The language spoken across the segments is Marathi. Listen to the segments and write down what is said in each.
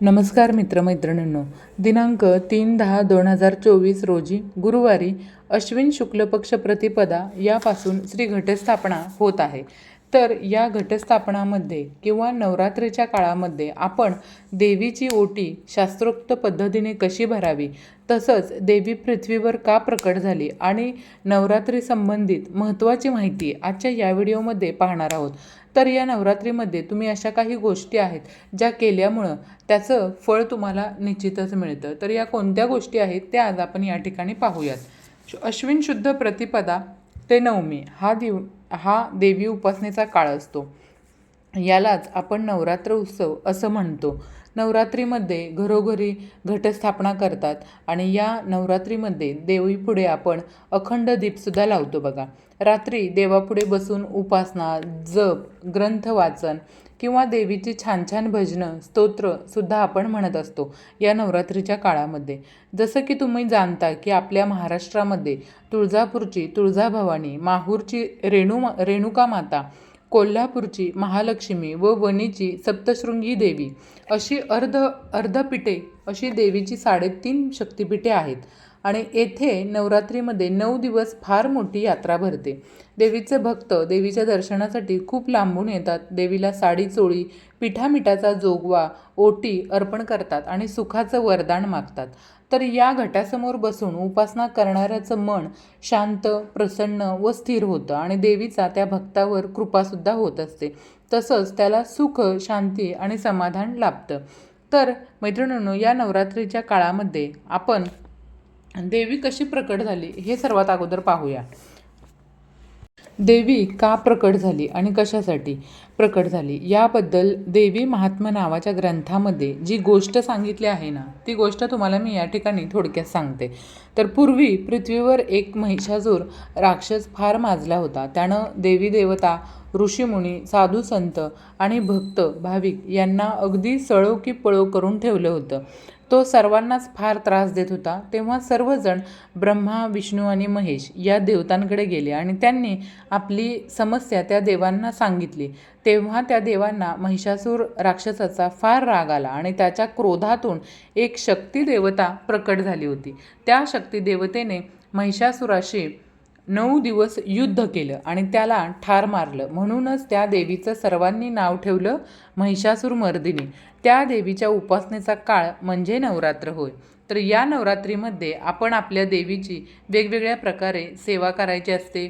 नमस्कार मित्रमैत्रिणींनो. दिनांक तीन दहा दोन हजार चोवीस रोजी गुरुवारी अश्विन शुक्ल पक्ष प्रतिपदा यापासून श्री घटस्थापना होत आहे. तर या घटस्थापनामध्ये किंवा नवरात्रीच्या काळामध्ये आपण देवीची ओटी शास्त्रोक्त पद्धतीने कशी भरावी? तसंच देवी पृथ्वीवर का प्रकट झाली? आणि नवरात्री संबंधित महत्त्वाची माहिती आजच्या या व्हिडिओमध्ये पाहणार आहोत. तर या नवरात्रीमध्ये तुम्ही अशा काही गोष्टी आहेत ज्या केल्यामुळं त्याचं फळ तुम्हाला निश्चितच मिळतं. तर या कोणत्या गोष्टी आहेत त्या आज आपण या ठिकाणी पाहूयात. अश्विन शुद्ध प्रतिपदा ते नवमी हा दिव हा देवी उपासनेचा काळ असतो. यालाच आपण नवरात्र उत्सव असं म्हणतो. नवरात्रीमध्ये घरोघरी घटस्थापना करतात आणि या नवरात्रीमध्ये देवीपुढे आपण अखंड दीपसुद्धा लावतो बघा. रात्री देवापुढे बसून उपासना जप ग्रंथ वाचन किंवा देवीची छान छान भजनं स्तोत्रसुद्धा आपण म्हणत असतो या नवरात्रीच्या काळामध्ये. जसं की तुम्ही जाणता की आपल्या महाराष्ट्रामध्ये तुळजापूरची तुळजाभवानी माहूरची रेणू रेणुका माता कोल्हापूरची महालक्ष्मी व वणीची सप्तशृंगी देवी अशी अर्ध अर्धपीठे अशी देवीची साडेतीन शक्तिपीठे आहेत. आणि येथे नवरात्रीमध्ये नऊ दिवस फार मोठी यात्रा भरते. देवीचे भक्त देवीच्या दर्शनासाठी खूप लांबून येतात. देवीला साडी चोळी पिठामिठाचा जोगवा ओटी अर्पण करतात आणि सुखाचं वरदान मागतात. तर या घटासमोर बसून उपासना करणाऱ्याचं मन शांत प्रसन्न व स्थिर होतं आणि देवीचा त्या भक्तावर कृपासुद्धा होत असते. तसंच त्याला सुख शांती आणि समाधान लाभतं. तर मैत्रिणींनो या नवरात्रीच्या काळामध्ये आपण देवी कशी प्रकट झाली हे सर्वात अगोदर पाहूया. देवी का प्रकट झाली आणि कशासाठी प्रकट झाली? याबद्दल देवी महात्मा नावाच्या ग्रंथामध्ये जी गोष्ट सांगितली आहे ना ती गोष्ट तुम्हाला मी या ठिकाणी थोडक्यात सांगते. तर पूर्वी पृथ्वीवर एक महिषासूर राक्षस फार माजला होता. त्यानं देवी देवता ऋषीमुनी साधू संत आणि भक्त भाविक यांना अगदी सळो की पळो करून ठेवलं होतं. तो सर्वांनाच फार त्रास देत होता. तेव्हा सर्वजण ब्रह्मा विष्णू आणि महेश या देवतांकडे गेले आणि त्यांनी आपली समस्या त्या देवांना सांगितली. तेव्हा त्या देवांना महिषासूर राक्षसाचा फार राग आला आणि त्याच्या क्रोधातून एक शक्ती देवता प्रकट झाली होती. त्या शक्ती देवतेने महिषासुराशी नऊ दिवस युद्ध केलं आणि त्याला ठार मारलं. म्हणूनच त्या देवीचं सर्वांनी नाव ठेवलं महिषासूर मर्दिनी. त्या देवीच्या उपासनेचा काळ म्हणजे नवरात्र होय. तर या नवरात्रीमध्ये आपण आपल्या देवीची वेगवेगळ्या प्रकारे सेवा करायची असते.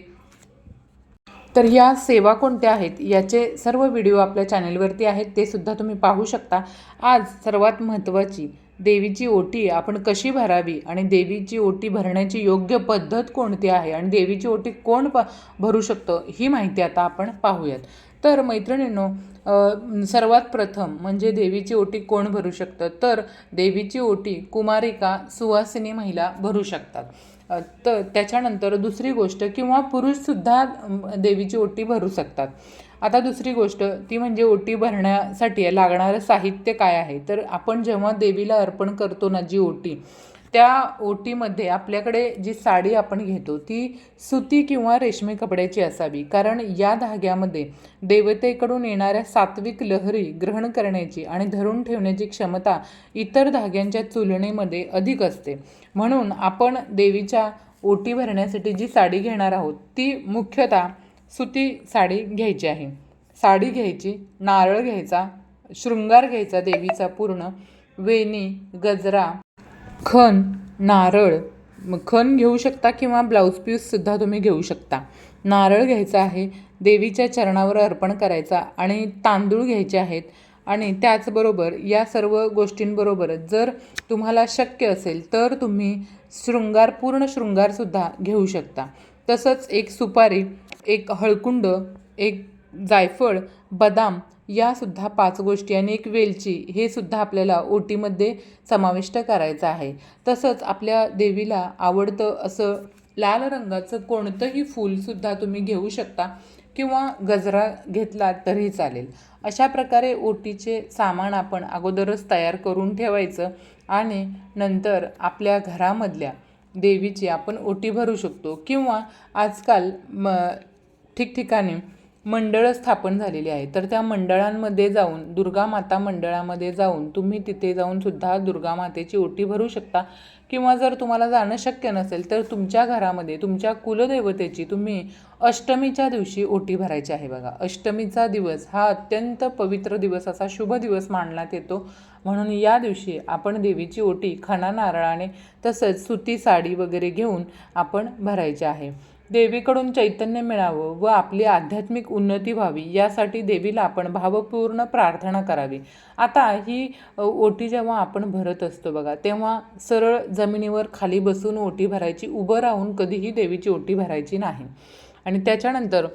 तर या सेवा कोणत्या आहेत? याचे सर्व व्हिडिओ आपल्या चॅनेलवरती आहेत. ते सुद्धा तुम्ही पाहू शकता. आज सर्वात महत्त्वाची देवीची ओटी आपण कशी भरावी आणि देवीची ओटी भरण्याची योग्य पद्धत कोणती आहे आणि देवीची ओटी कोण प भरू शकतं ही माहिती आता आपण पाहूयात. तर मैत्रिणींनो सर्वात प्रथम म्हणजे देवीची ओटी कोण भरू शकतं? तर देवीची ओटी कुमारिका सुवासिनी महिला भरू शकतात. तर त्याच्यानंतर दुसरी गोष्ट किंवा पुरुषसुद्धा देवीची ओटी भरू शकतात. आता दुसरी गोष्ट ती म्हणजे ओटी भरण्यासाठी लागणारं साहित्य काय आहे? तर आपण जेव्हा देवीला अर्पण करतो ना जी ओटी त्या ओटीमध्ये आपल्याकडे जी साडी आपण घेतो ती सुती किंवा रेशमी कपड्याची असावी. कारण या धाग्यामध्ये देवतेकडून येणाऱ्या सात्विक लहरी ग्रहण करण्याची आणि धरून ठेवण्याची क्षमता इतर धाग्यांच्या तुलनेमध्ये अधिक असते. म्हणून आपण देवीच्या ओटी भरण्यासाठी जी साडी घेणार आहोत ती मुख्यतः सुती साडी घ्यायची आहे. साडी घ्यायची नारळ घ्यायचा शृंगार घ्यायचा देवीचा पूर्ण वेणी गजरा खण नारळ खण घेऊ शकता किंवा ब्लाऊज पीससुद्धा तुम्ही घेऊ शकता. नारळ घ्यायचा आहे देवीच्या चरणावर अर्पण करायचा आणि तांदूळ घ्यायचे आहेत. आणि त्याचबरोबर या सर्व गोष्टींबरोबरच जर तुम्हाला शक्य असेल तर तुम्ही शृंगार पूर्ण शृंगारसुद्धा घेऊ शकता. तसंच एक सुपारी एक हळकुंड एक जायफळ बदाम यासुद्धा पाच गोष्टी आणि एक वेलची हे सुद्धा आपल्याला ओटीमध्ये समाविष्ट करायचं आहे. तसंच आपल्या देवीला आवडतं असं लाल रंगाचं कोणतंही फूलसुद्धा तुम्ही घेऊ शकता किंवा गजरा घेतला तरी चालेल. अशा प्रकारे ओटीचे सामान आपण अगोदरच तयार करून ठेवायचं आणि नंतर आपल्या घरामधल्या देवीची आपण ओटी भरू शकतो किंवा आजकाल म ठिकठिकाणी मंडळं स्थापन झालेली आहे. तर त्या मंडळांमध्ये जाऊन दुर्गा माता मंडळामध्ये जाऊन तुम्ही तिथे जाऊन सुद्धा दुर्गा मातेची ओटी भरू शकता. किंवा जर तुम्हाला जाणं शक्य नसेल तर तुमच्या घरामध्ये तुमच्या कुलदेवतेची तुम्ही अष्टमीच्या दिवशी ओटी भरायची आहे बघा. अष्टमीचा दिवस हा अत्यंत पवित्र दिवस असा शुभ दिवस मानण्यात येतो. म्हणून या दिवशी आपण देवीची ओटी खणा नारळाने तसंच सुती साडी वगैरे घेऊन आपण भरायची आहे. देवीकडून चैतन्य मिळावं व आपली आध्यात्मिक उन्नती व्हावी यासाठी देवीला आपण भावपूर्ण प्रार्थना करावी. आता ही ओटी जेव्हा आपण भरत असतो बघा तेव्हा सरळ जमिनीवर खाली बसून ओटी भरायची उभं राहून कधीही देवीची ओटी भरायची नाही. आणि त्याच्यानंतर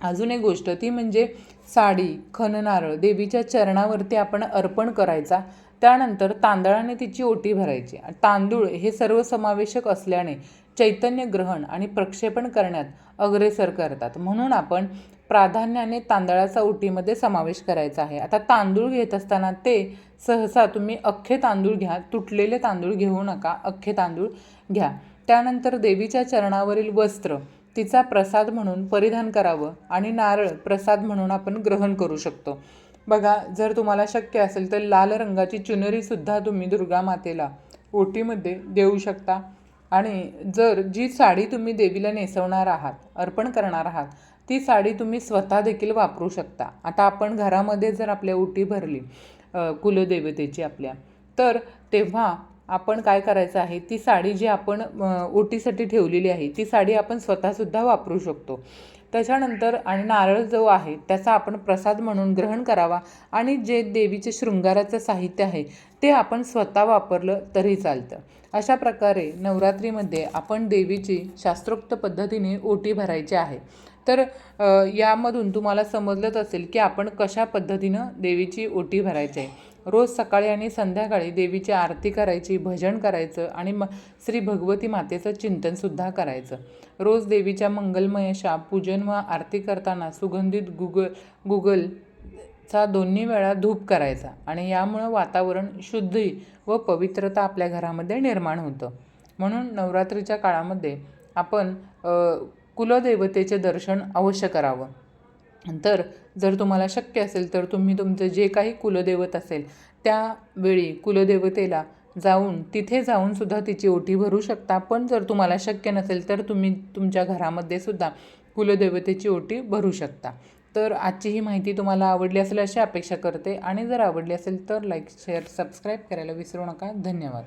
अजून एक गोष्ट ती म्हणजे साडी खण नारळ देवीच्या चरणावरती आपण अर्पण करायचा. त्यानंतर तांदळाने तिची ओटी भरायची. तांदूळ हे सर्वसमावेशक असल्याने चैतन्य ग्रहण आणि प्रक्षेपण करण्यात अग्रेसर करतात. म्हणून आपण प्राधान्याने तांदळाचा ओटीमध्ये समावेश करायचा आहे. आता तांदूळ घेत असताना ते सहसा तुम्ही अख्खे तांदूळ घ्या तुटलेले तांदूळ घेऊ नका अख्खे तांदूळ घ्या. त्यानंतर देवीच्या चरणावरील वस्त्र तिचा प्रसाद म्हणून परिधान करावं आणि नारळ प्रसाद म्हणून आपण ग्रहण करू शकतो. बघा जर तुम्हाला शक्य असेल तर लाल रंगाची चुनरीसुद्धा तुम्ही दुर्गा मातेला ओटीमध्ये देऊ शकता. आणि जर जी साडी तुम्ही देवीला नेसवणार आहात अर्पण करणार आहात ती साडी तुम्ही स्वतः देखील वापरू शकता. आता आपण घरामध्ये जर आपल्या ओटी भरली कुलदेवतेची आपल्या तर तेव्हा आपण काय करायचं आहे? ती साडी जी आपण ओटीसाठी ठेवलेली आहे ती साडी आपण स्वतःसुद्धा वापरू शकतो. त्याच्यानंतर आणि नारळ जो आहे त्याचा आपण प्रसाद म्हणून ग्रहण करावा आणि जे देवीचे शृंगाराचं साहित्य आहे ते आपण स्वतः वापरलं तरी चालतं. अशा प्रकारे नवरात्रीमध्ये आपण देवीची शास्त्रोक्त पद्धतीने ओटी भरायची आहे. तर यामधून तुम्हाला समजलंच असेल की आपण कशा पद्धतीनं देवीची ओटी भरायची आहे. रोज सकाळी आणि संध्याकाळी देवीची आरती करायची भजन करायचं आणि म श्री भगवती मातेचं चिंतनसुद्धा करायचं. रोज देवीच्या मंगलमय अशा पूजन व आरती करताना सुगंधित गुगल गुगलचा दोन्ही वेळा धूप करायचा आणि यामुळं वातावरण शुद्धी व पवित्रता आपल्या घरामध्ये निर्माण होतं. म्हणून नवरात्रीच्या काळामध्ये आपण कुलदेवतेचे दर्शन अवश्य करावं. तर जर तुम्हाला शक्य असेल तर तुम्ही तुमचं जे काही कुलदैवत असेल त्यावेळी कुलदेवतेला जाऊन तिथे जाऊन सुद्धा तिची ओटी भरू शकता. पण जर तुम्हाला शक्य नसेल तर तुम्ही तुमच्या घरामध्ये सुद्धा कुलदेवतेची ओटी भरू शकता. तर आजची ही माहिती तुम्हाला आवडली असेल अशी अपेक्षा करते. आणि जर आवडली असेल तर लाईक शेअर सबस्क्राईब करायला विसरू नका. धन्यवाद.